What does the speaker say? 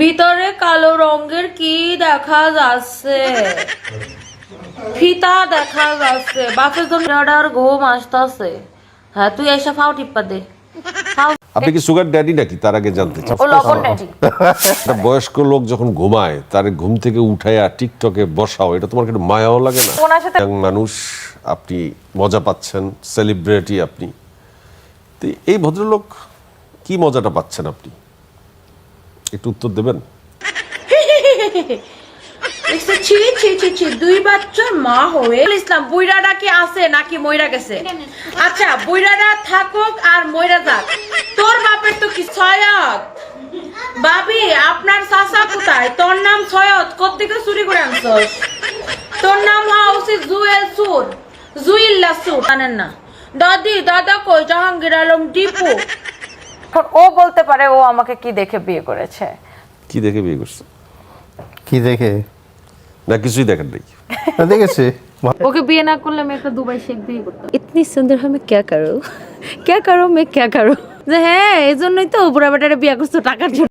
ভিতরে কালো রঙের কি দেখা যাচ্ছে? ফিতা দেখা যাচ্ছে। বাপের জন্য আর ঘুম আসতেছে। হ্যাঁ তুই এসে ফাও টিপ্পা দে। আপনি কি সুগার ড্যাডি নাকি? তার আগে জানতে বয়স্ক লোক যখন ঘুমায় তার ঘুম থেকে উঠাইয়া টিকটকে বসাও এটা তোমার কিন্তু মায়াও লাগে না? মানুষ আপনি মজা পাচ্ছেন সেলিব্রিটি আপনি। এই ভদ্রলোক কি মজাটা পাচ্ছেন আপনি? একটু উত্তর দেবেন? ছি ছি ছি ছি, দুই বাচ্চার মা হয়ে ইসলাম কি আছে নাকি গেছে? আচ্ছা থাকুক আর যাক। তোর বাপের তো কি বাবি আপনার কোথায়? তোর নাম সৈয়দ কোত্থেকে চুরি করে আনছস? তোর নাম হওয়া উচিত জুয়েল সুর। জুইল্লা সুর। জানেন না। দাদি, দাদা কই? জাহাঙ্গীর আলম টিপু। এখন ও বলতে পারে ও আমাকে কি দেখে বিয়ে করেছে। কি দেখে বিয়ে করছে? কি দেখে? না কিছুই দেখেন নাই। না দেখেছে। ওকে বিয়ে না করলে আমি একটা দুবাই শেখ বিয়ে করতাম। ইতনি সুন্দর হবে ক্যা করো? ক্যা করো মে ক্যা করো? যে হ্যাঁ এজন্যই তো বুড়া বেটারে বিয়ে করছ টাকার জন্য।